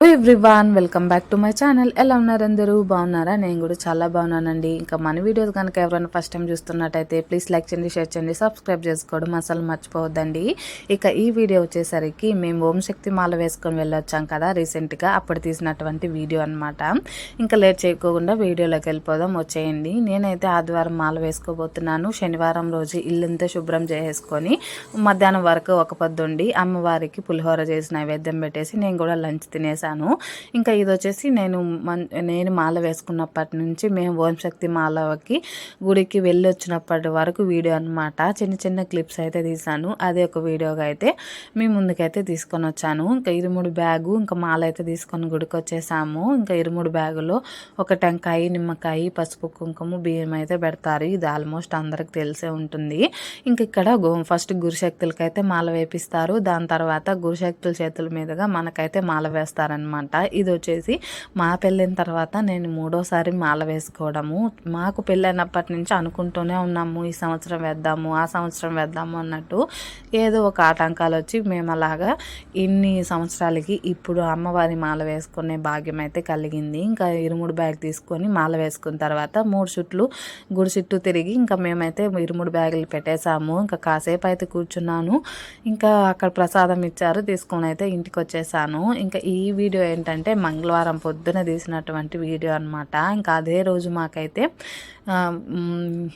Everyone welcome back to my channel ఎలా ఉన్నారు అందరూ? బాగున్నారా? నేను కూడా చాలా బాగున్నానండి. ఇంకా మన వీడియోస్ కనుక ఎవరైనా ఫస్ట్ టైం చూస్తున్నట్టయితే ప్లీజ్ లైక్ చేయండి షేర్ చేయండి సబ్స్క్రైబ్ చేసుకోవడం అసలు మర్చిపోవద్దండి. ఇక ఈ వీడియో వచ్చేసరికి మేము ఓం శక్తి మాల వేసుకొని వెళ్ళొచ్చాం కదా రీసెంట్గా అప్పుడు తీసినటువంటి వీడియో అనమాట ఇంకా లేట్ చేయకోకుండా వీడియోలోకి వెళ్ళిపోదాం వచ్చేయండి. నేనైతే ఆదివారం మాల వేసుకోబోతున్నాను. శనివారం రోజు ఇల్లంతా శుభ్రం చేసేసుకొని మధ్యాహ్నం వరకు ఒక పొద్దుండి అమ్మవారికి పులిహోర చేసి నైవేద్యం పెట్టేసి నేను కూడా లంచ్ తినేసాను చేశాను. ఇంకా ఇది వచ్చేసి నేను నేను మాల వేసుకున్నప్పటి నుంచి మేము ఓం శక్తి మాలకి గుడికి వెళ్ళి వచ్చినప్పటి వరకు వీడియో అనమాట చిన్న చిన్న క్లిప్స్ అయితే తీశాను. అదే ఒక వీడియోగా అయితే మీ ముందుకైతే తీసుకొని వచ్చాను. ఇంకా ఇరుముడు బ్యాగు ఇంకా మాల అయితే తీసుకొని గుడికి వచ్చేసాము ఇంకా ఇరుముడు బ్యాగులో ఒక టెంకాయ నిమ్మకాయ పసుపు కుంకుమ బియ్యం అయితే పెడతారు. ఇది ఆల్మోస్ట్ అందరికి తెలిసే ఉంటుంది. ఇంక ఇక్కడ ఫస్ట్ గురుశక్తులకైతే అయితే మాల వేపిస్తారు. దాని తర్వాత గురుశక్తుల చేతుల మీదుగా మనకైతే మాల వేస్తారు అనమాట ఇది వచ్చేసి మా పెళ్ళైన తర్వాత నేను మూడోసారి మాల వేసుకోవడము. మాకు పెళ్ళైనప్పటి నుంచి అనుకుంటూనే ఉన్నాము ఈ సంవత్సరం వేద్దాము ఆ సంవత్సరం వేద్దాము అన్నట్టు ఏదో ఒక ఆటంకాలు వచ్చి మేము అలాగా ఇన్ని సంవత్సరాలకి ఇప్పుడు అమ్మవారి మాల వేసుకునే భాగ్యం అయితే కలిగింది. ఇంకా ఇరుముడు బ్యాగ్ తీసుకొని మాల వేసుకున్న తర్వాత మూడు చుట్లు గుడి చుట్టూ తిరిగి ఇంకా మేమైతే ఇరుముడు బ్యాగులు పెట్టేశాము. ఇంకా కాసేపు అయితే కూర్చున్నాను. ఇంకా అక్కడ ప్రసాదం ఇచ్చారు తీసుకొని అయితే ఇంటికి వచ్చేసాను ఇంకా ఈ వీడియో ఏంటంటే మంగళవారం పొద్దున తీసినటువంటి వీడియో అనమాట ఇంకా అదే రోజు మాకైతే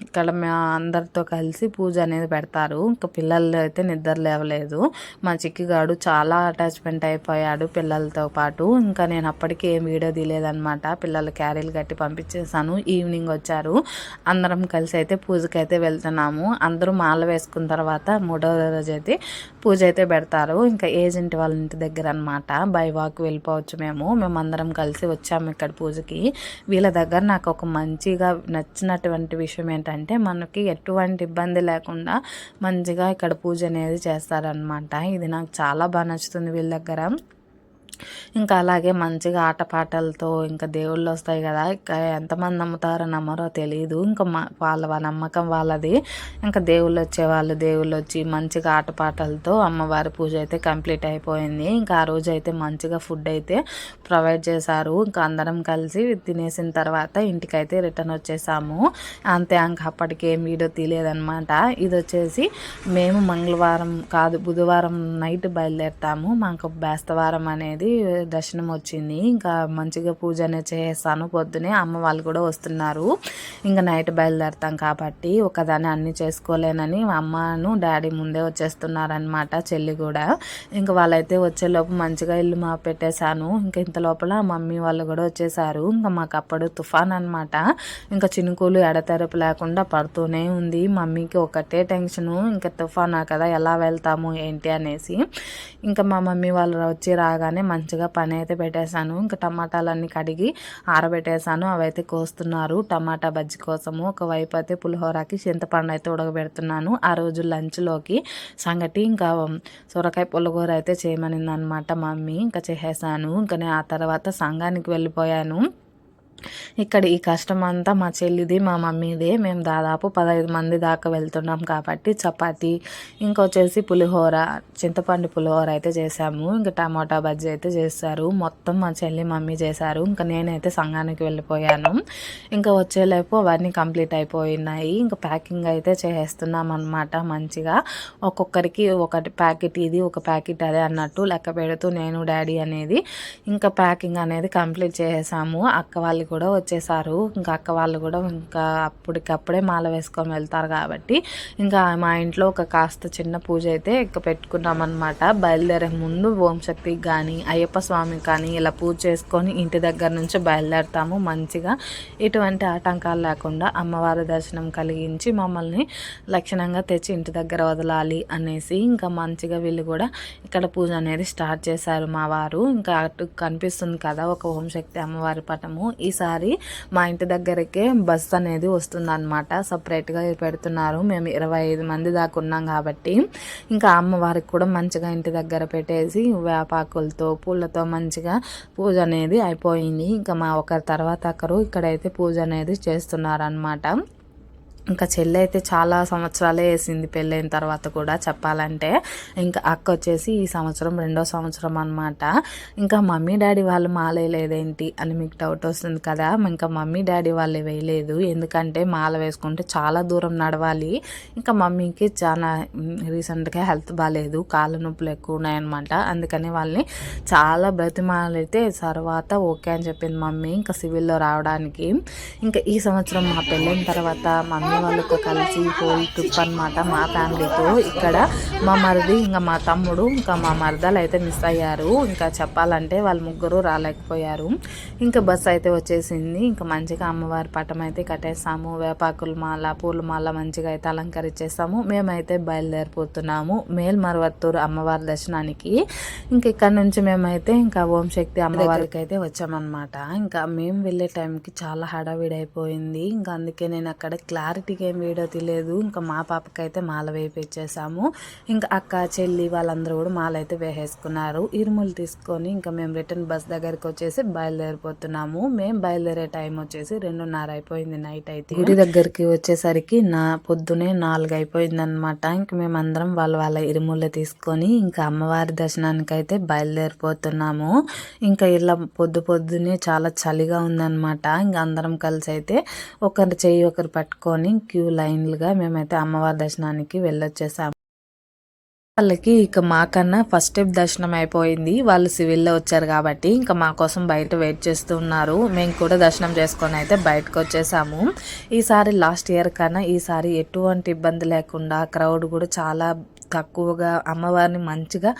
ఇక్కడ మా అందరితో కలిసి పూజ అనేది పెడతారు. ఇంకా పిల్లలు అయితే నిద్ర లేవలేదు. మా చిక్కిగాడు చాలా అటాచ్మెంట్ అయిపోయాడు పిల్లలతో పాటు. ఇంకా నేను అప్పటికి ఏం వీడియో తీయలేదనమాట పిల్లలు క్యారీలు కట్టి పంపించేసాను ఈవినింగ్ వచ్చారు. అందరం కలిసి అయితే పూజకి అయితే వెళ్తున్నాము. అందరూ మాల వేసుకున్న తర్వాత మూడవ రోజు అయితే పూజ అయితే పెడతారు. ఇంకా ఏజెంట్ వాళ్ళ ఇంటి దగ్గర అనమాట బై వాక్ వెళ్ళిపోవచ్చు మేము. మేమందరం కలిసి వచ్చాము ఇక్కడ పూజకి. వీళ్ళ దగ్గర నాకు ఒక మంచిగా నచ్చినటువంటి విషయం ఏంటంటే మనకి ఎటువంటి ఇబ్బంది లేకుండా మంచిగా ఇక్కడ పూజ అనేది చేస్తారనమాట ఇది నాకు చాలా బాగా నచ్చుతుంది వీళ్ళ దగ్గర. ఇంకా అలాగే మంచిగా ఆటపాటలతో ఇంకా దేవుళ్ళు వస్తాయి కదా. ఇంకా ఎంతమంది నమ్ముతారో నమ్మరో తెలియదు ఇంకా మా వాళ్ళ నమ్మకం వాళ్ళది. ఇంకా దేవుళ్ళు వచ్చేవాళ్ళు దేవుళ్ళు వచ్చి మంచిగా ఆటపాటలతో అమ్మవారి పూజ అయితే కంప్లీట్ అయిపోయింది. ఇంకా ఆ రోజు అయితే మంచిగా ఫుడ్ అయితే ప్రొవైడ్ చేశారు. ఇంకా అందరం కలిసి తినేసిన తర్వాత ఇంటికైతే రిటర్న్ వచ్చేసాము. అంతే ఇంకా అప్పటికి ఏం వీడియో తీయలేదనమాట ఇది వచ్చేసి మేము మంగళవారం కాదు బుధవారం నైట్ బయలుదేరుతాము. మాకు బేస్తవారం అనేది దర్శనం వచ్చింది. ఇంకా మంచిగా పూజ అనేది చేస్తాను పొద్దునే అమ్మ వాళ్ళు కూడా వస్తున్నారు. ఇంకా నైట్ బయలుదేరుతాం కాబట్టి ఒకదాన్ని అన్ని చేసుకోలేనని అమ్మను డాడీ ముందే వచ్చేస్తున్నారనమాట చెల్లి కూడా. ఇంకా వాళ్ళైతే వచ్చేలోపు మంచిగా ఇల్లు మా పెట్టేశాను. ఇంకా ఇంత లోపల మమ్మీ వాళ్ళు కూడా వచ్చేసారు. ఇంకా మాకు అప్పుడు తుఫాన్ అనమాట ఇంకా చినుకులు ఎడతెరపు లేకుండా పడుతూనే ఉంది. మమ్మీకి ఒకటే టెన్షను. ఇంకా తుఫానా కదా ఎలా వెళ్తాము ఏంటి అనేసి. ఇంకా మా మమ్మీ వాళ్ళు వచ్చి రాగానే మంచిగా పని అయితే పెట్టేశాను. ఇంకా టమాటాలన్నీ కడిగి ఆరబెట్టేశాను. అవైతే కోస్తున్నారు. టమాటా బజ్జి కోసము ఒకవైపు అయితే పులిహోరకి చింతపండు అయితే ఉడకబెడుతున్నాను. ఆ రోజు లంచ్లోకి సంగటి ఇంకా సొరకాయ పులిహోర అయితే చేయమనింది అనమాట మమ్మీ. ఇంకా చేసేసాను ఇంకా నేను ఆ తర్వాత సంఘానికి వెళ్ళిపోయాను. ఇక్కడ ఈ కష్టం అంతా మా చెల్లిది మా మమ్మీదే. మేము దాదాపు పదహైదు మంది దాకా వెళ్తున్నాం కాబట్టి చపాతి ఇంకొచ్చేసి పులిహోర చింతపండు పులిహోర అయితే చేసాము ఇంకా టమాటా బజ్జీ అయితే చేస్తారు. మొత్తం మా చెల్లి మమ్మీ చేశారు. ఇంకా నేనైతే సంఘానికి వెళ్ళిపోయాను. ఇంకా వచ్చేలేపు అవన్నీ కంప్లీట్ అయిపోయినాయి. ఇంకా ప్యాకింగ్ అయితే చేస్తున్నాం అనమాట మంచిగా. ఒక్కొక్కరికి ఒకటి ప్యాకెట్ ఇది ఒక ప్యాకెట్ అదే అన్నట్టు లెక్క పెడుతూ నేను డాడీ అనేది ఇంకా ప్యాకింగ్ అనేది కంప్లీట్ చేసాము అక్క వాళ్ళు కూడా వచ్చేసారు. ఇంకా అక్క వాళ్ళు కూడా ఇంకా అప్పటికప్పుడే మాల వేసుకొని వెళ్తారు కాబట్టి ఇంకా మా ఇంట్లో ఒక కాస్త చిన్న పూజ అయితే ఇక పెట్టుకున్నామన్నమాట. బయలుదేరే ముందు ఓం శక్తికి కానీ అయ్యప్ప స్వామికి కానీ ఇలా పూజ చేసుకొని ఇంటి దగ్గర నుంచి బయలుదేరుతాము మంచిగా. ఎటువంటి ఆటంకాలు లేకుండా అమ్మవారి దర్శనం కలిగించి మమ్మల్ని లక్షణంగా తెచ్చి ఇంటి దగ్గర వదలాలి అనేసి ఇంకా మంచిగా వీళ్ళు కూడా ఇక్కడ పూజ అనేది స్టార్ట్ చేశారు మా వారు. ఇంకా అటు కనిపిస్తుంది కదా ఒక ఓం శక్తి అమ్మవారి పటము. ఈ ఒకసారి మా ఇంటి దగ్గరకే బస్ అనేది వస్తుందన్నమాట. సపరేట్గా పెడుతున్నారు. మేము ఇరవై ఐదు మంది దాకా ఉన్నాం కాబట్టి ఇంకా అమ్మవారికి కూడా మంచిగా ఇంటి దగ్గర పెట్టేసి వేపాకులతో పూలతో మంచిగా పూజ అనేది అయిపోయింది. ఇంకా మా ఒకరి తర్వాత ఒకరు ఇక్కడైతే పూజ అనేది చేస్తున్నారనమాట ఇంకా చెల్లి అయితే చాలా సంవత్సరాలే వేసింది పెళ్ళైన తర్వాత కూడా చెప్పాలంటే. ఇంకా అక్క వచ్చేసి ఈ సంవత్సరం రెండో సంవత్సరం అనమాట ఇంకా మమ్మీ డాడీ వాళ్ళు మాల అని మీకు డౌట్ వస్తుంది కదా? ఇంకా మమ్మీ డాడీ వాళ్ళు వేయలేదు. ఎందుకంటే మాల వేసుకుంటే చాలా దూరం నడవాలి. ఇంకా మమ్మీకి చాలా రీసెంట్గా హెల్త్ బాగాలేదు కాళ్ళ నొప్పులు ఎక్కువ ఉన్నాయన్నమాట. అందుకని వాళ్ళని చాలా బ్రతిమాలైతే తర్వాత ఓకే అని చెప్పింది మమ్మీ. ఇంకా సివిల్లో రావడానికి. ఇంకా ఈ సంవత్సరం మా పెళ్ళైన తర్వాత మమ్మీ ఫ్యామిలీ వాళ్ళతో కలిసి పోయి ట్రిప్ అనమాట మా ఫ్యామిలీతో. ఇక్కడ మా మరిది ఇంకా మా తమ్ముడు ఇంకా మా మరదలు అయితే మిస్ అయ్యారు. ఇంకా చెప్పాలంటే వాళ్ళు ముగ్గురు రాలేకపోయారు. ఇంకా బస్సు అయితే వచ్చేసింది. ఇంకా మంచిగా అమ్మవారి పటం అయితే కట్టేస్తాము వేపాకుల మాల పూల మాల మంచిగా అయితే అలంకరించేస్తాము మేమైతే బయలుదేరిపోతున్నాము. మేల్ మరవత్తూరు అమ్మవారి దర్శనానికి. ఇంక ఇక్కడ నుంచి మేమైతే ఇంకా ఓం శక్తి అమ్మవారికి అయితే వచ్చామన్నమాట. ఇంకా మేము వెళ్ళే టైంకి చాలా హడావిడి అయిపోయింది. ఇంకా అందుకే నేను అక్కడ క్లారిటీ క్లారిటీగా ఏం వీడియో తెలియదు ఇంకా మా పాపకైతే మాల వేయించేసాము ఇంకా అక్క చెల్లి వాళ్ళందరూ కూడా మాల అయితే వేసేసుకున్నారు. ఇరుములు తీసుకొని ఇంకా మేము రిటర్న్ బస్ దగ్గరికి వచ్చేసి బయలుదేరిపోతున్నాము. మేము బయలుదేరే టైం వచ్చేసి రెండున్నర అయిపోయింది నైట్ అయితే. గుడి దగ్గరికి వచ్చేసరికి నా పొద్దునే నాలుగు అయిపోయింది అనమాట ఇంక మేమందరం వాళ్ళ వాళ్ళ ఇరుములు తీసుకొని ఇంకా అమ్మవారి దర్శనానికి అయితే బయలుదేరిపోతున్నాము. ఇంకా ఇలా పొద్దు పొద్దునే చాలా చలిగా ఉందన్నమాట. ఇంకా అందరం కలిసి అయితే ఒకరి చెయ్యి ఒకరు పట్టుకొని క్యూ లైన్లుగా మేమైతే అమ్మవారి దర్శనానికి వెళ్ళొచ్చేసాము. వాళ్ళకి ఇక మాకన్నా ఫస్ట్ స్టెప్ దర్శనం అయిపోయింది. వాళ్ళు సివిల్లో వచ్చారు కాబట్టి ఇంకా మా కోసం బయట వెయిట్ చేస్తూ ఉన్నారు. మేము కూడా దర్శనం చేసుకొని అయితే బయటకు వచ్చేసాము. ఈసారి లాస్ట్ ఇయర్ కన్నా ఈసారి ఎటువంటి ఇబ్బంది లేకుండా క్రౌడ్ కూడా చాలా తక్కువగా అమ్మవారిని మంచిగా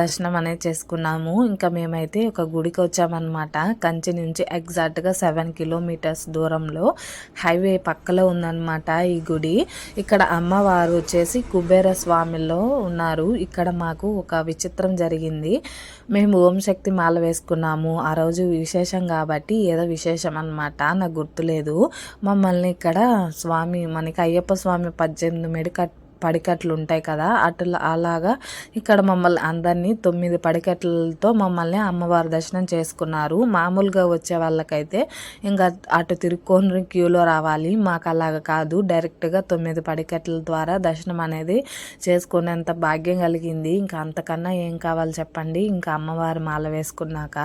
దర్శనం అనేది చేసుకున్నాము. ఇంకా మేమైతే ఒక గుడికి వచ్చామన్నమాట. కంచి నుంచి ఎగ్జాక్ట్గా సెవెన్ కిలోమీటర్స్ దూరంలో హైవే పక్కలో ఉందన్నమాట ఈ గుడి. ఇక్కడ అమ్మవారు వచ్చేసి కుబేర స్వామిలో ఉన్నారు. ఇక్కడ మాకు ఒక విచిత్రం జరిగింది. మేము ఓం శక్తి మాల వేసుకున్నాము. ఆ రోజు విశేషం కాబట్టి ఏదో విశేషం అనమాట నాకు గుర్తులేదు. మమ్మల్ని ఇక్కడ స్వామి మనకి అయ్యప్ప స్వామి పద్దెనిమిది మెడికట్ పడికట్లు ఉంటాయి కదా అట్లా అలాగా ఇక్కడ మమ్మల్ని అందరినీ తొమ్మిది పడికట్లతో మమ్మల్ని అమ్మవారి దర్శనం చేసుకున్నారు. మామూలుగా వచ్చే వాళ్ళకైతే ఇంకా అటు తిరుక్కొని క్యూలో రావాలి. మాకు అలాగా కాదు డైరెక్ట్గా తొమ్మిది పడికట్ల ద్వారా దర్శనం అనేది చేసుకునేంత భాగ్యం కలిగింది. ఇంకా అంతకన్నా ఏం కావాలి చెప్పండి. ఇంకా అమ్మవారి మాల వేసుకున్నాక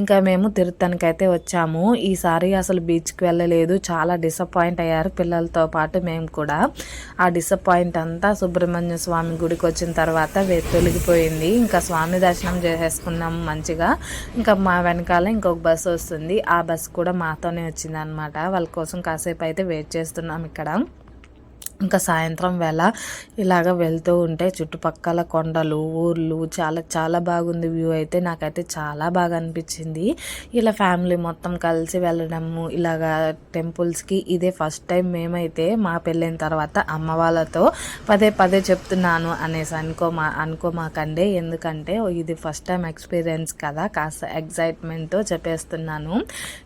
ఇంకా మేము తిరుత్తనికైతే వచ్చాము. ఈసారి అసలు బీచ్కి వెళ్ళలేదు. చాలా డిసప్పాయింట్ అయ్యారు పిల్లలతో పాటు మేము కూడా. ఆ డిసప్పాయింట్ అంతా సుబ్రహ్మణ్య స్వామి గుడికి వచ్చిన తర్వాత తొలగిపోయింది. ఇంకా స్వామి దర్శనం చేసేసుకున్నాం మంచిగా. ఇంకా మా వెనకాల ఇంకొక బస్సు వస్తుంది. ఆ బస్సు కూడా మాతోనే వచ్చింది అనమాట వాళ్ళ కోసం కాసేపు అయితే వెయిట్ చేస్తున్నాం ఇక్కడ. ఇంకా సాయంత్రం వేళ ఇలాగ వెళ్తూ ఉంటే చుట్టుపక్కల కొండలు ఊర్లు చాలా చాలా బాగుంది వ్యూ అయితే. నాకైతే చాలా బాగా అనిపించింది. ఇలా ఫ్యామిలీ మొత్తం కలిసి వెళ్ళడము ఇలాగ టెంపుల్స్కి ఇదే ఫస్ట్ టైం మేమైతే మా పెళ్ళైన తర్వాత అమ్మ వాళ్ళతో పదే పదే చెప్తున్నాను అనేసి అనుకో మా అనుకోమాకండి. ఎందుకంటే ఇది ఫస్ట్ టైం ఎక్స్పీరియన్స్ కదా కాస్త ఎగ్జైట్మెంట్తో చెప్పేస్తున్నాను.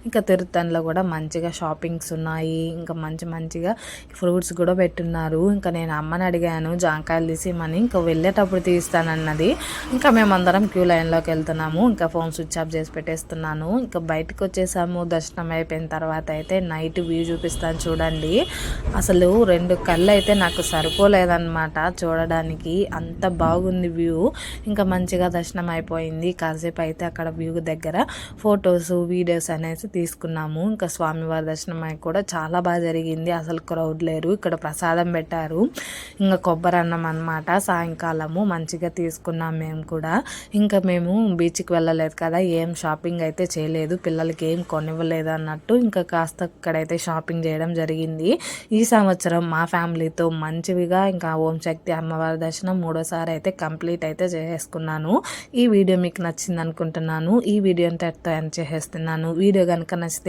ఇంకా తిరుత్తన్లో కూడా మంచిగా షాపింగ్స్ ఉన్నాయి. ఇంకా మంచి మంచిగా ఫ్రూట్స్ కూడా పెట్టి పెట్టున్నారు ఇంకా నేను అమ్మని అడిగాను జాంకాయలు తీసిమని ఇంకా వెళ్ళేటప్పుడు తీస్తానన్నది. ఇంకా మేమందరం క్యూ లైన్లోకి వెళ్తున్నాము. ఇంకా ఫోన్ స్విచ్ ఆఫ్ చేసి పెట్టేస్తున్నాను. ఇంకా బయటకు వచ్చేసాము. దర్శనం అయిపోయిన తర్వాత అయితే నైట్ వ్యూ చూపిస్తాను చూడండి. అసలు రెండు కళ్ళు అయితే నాకు సరిపోలేదన్నమాట చూడడానికి. అంత బాగుంది వ్యూ. ఇంకా మంచిగా దర్శనం అయిపోయింది. కాసేపు అయితే అక్కడ వ్యూ దగ్గర ఫొటోస్ వీడియోస్ అనేసి తీసుకున్నాము. ఇంకా స్వామివారి దర్శనం కూడా చాలా బాగా జరిగింది. అసలు క్రౌడ్ లేరు. ఇక్కడ ప్రసాద్ ప్రసాదం పెట్టారు. ఇంకా కొబ్బరి అన్నం అనమాట సాయంకాలము మంచిగా తీసుకున్నాం మేము కూడా. ఇంకా మేము బీచ్కి వెళ్ళలేదు కదా. ఏం షాపింగ్ అయితే చేయలేదు. పిల్లలకి ఏం కొనివ్వలేదు అన్నట్టు ఇంకా కాస్త ఇక్కడైతే షాపింగ్ చేయడం జరిగింది. ఈ సంవత్సరం మా ఫ్యామిలీతో మంచివిగా ఇంకా ఓం శక్తి అమ్మవారి దర్శనం మూడోసారి అయితే కంప్లీట్ అయితే చేసుకున్నాను. ఈ వీడియో మీకు నచ్చింది అనుకుంటున్నాను ఈ వీడియో అంటే ఎండ్ చేసేస్తున్నాను. వీడియో కనుక నచ్చితే